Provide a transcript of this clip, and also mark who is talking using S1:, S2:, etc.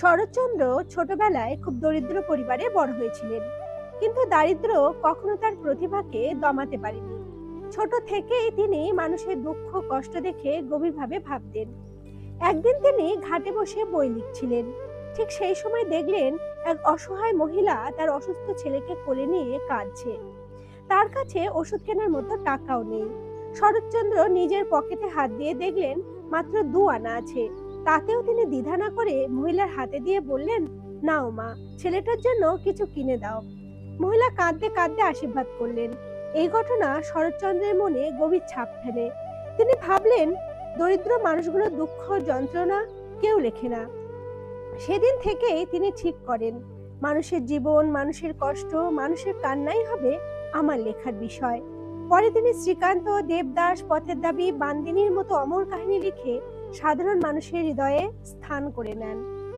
S1: শরৎচন্দ্র ছোটবেলায় খুব দরিদ্র পরিবারে বড় হয়েছিলেন। কিন্তু দারিদ্র কখনো তার প্রতিভাকে দমাতে পারেনি। ছোট থেকেই তিনি মানুষের দুঃখ, কষ্ট দেখে গভীরভাবে ভাবতেন। একদিন তিনি ঘাটে বসে বই লিখছিলেন। ঠিক সেই সময় দেখলেন এক অসহায় মহিলা তার অসুস্থ ছেলেকে কোলে নিয়ে কাঁদছে। তার কাছে ওষুধ কেনার মতো টাকাও নেই। শরৎচন্দ্র নিজের পকেটে হাত দিয়ে দেখলেন মাত্র দু আনা আছে। তাতেও তিনি দ্বিধা না করে মহিলার হাতে দিয়ে বললেন, নাও মা, ছেলেটার জন্য কিছু কিনে দাও। মহিলা কাঁদতে কাঁদতে আশীর্বাদ করলেন। এই ঘটনা শরৎচন্দ্রের মনে গভীর ছাপ ফেলে। তিনি ভাবলেন, দরিদ্র মানুষগুলোর দুঃখ, যন্ত্রণা কেউ লেখে না। সেদিন থেকেই তিনি ঠিক করেন, মানুষের জীবন, মানুষের কষ্ট, মানুষের কান্নাই হবে আমার লেখার বিষয়। পরে তিনি শ্রীকান্ত, দেবদাস, পথের দাবি, বান্দিনীর মতো অমর কাহিনী লিখে সাধারণ মানুষের হৃদয়ে স্থান করে নেন।